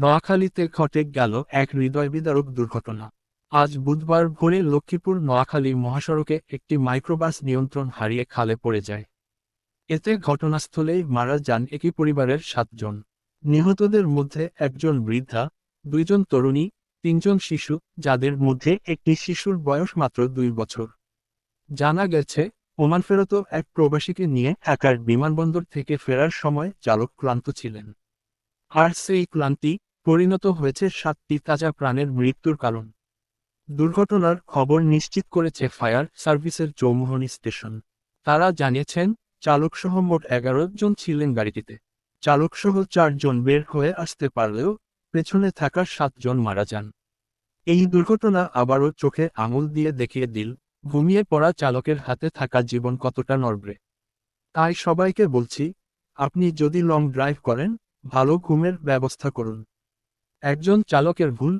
নোয়াখালীতে ঘটে গেল এক হৃদয় বিদারক দুর্ঘটনা। আজ বুধবার ভোরে লক্ষ্মীপুর নোয়াখালী মহাসড়কে একটি মাইক্রোবাস নিয়ন্ত্রণ হারিয়ে খালে পড়ে যায়। এতে ঘটনাস্থলেই মারা যান একই পরিবারের সাতজন। নিহতদের মধ্যে একজন বৃদ্ধা, দুইজন তরুণী, তিনজন শিশু, যাদের মধ্যে একটি শিশুর বয়স মাত্র দুই বছর। জানা গেছে, ওমান ফেরত এক প্রবাসীকে নিয়ে একার বিমানবন্দর থেকে ফেরার সময় চালক ক্লান্ত ছিলেন। আর সেই ক্লান্তি পরিণত হয়েছে সাতটি তাজা প্রাণের মৃত্যুর কারণ। দুর্ঘটনার খবর নিশ্চিত করেছে ফায়ার সার্ভিসের চৌমুহনী স্টেশন। তারা জানিয়েছেন, চালকসহ মোট এগারো জন ছিলেন গাড়িটিতে। চালকসহ চারজন বের হয়ে আসতে পারলেও পেছনে থাকা সাতজন মারা যান। এই দুর্ঘটনা আবারও চোখে আঙুল দিয়ে দেখিয়ে দিল, ঘুমিয়ে পড়া চালকের হাতে থাকা জীবন কতটা নড়বে। তাই সবাইকে বলছি, আপনি যদি লং ড্রাইভ করেন, ভালো ঘুমের ব্যবস্থা করুন। একজন চালকের ভুল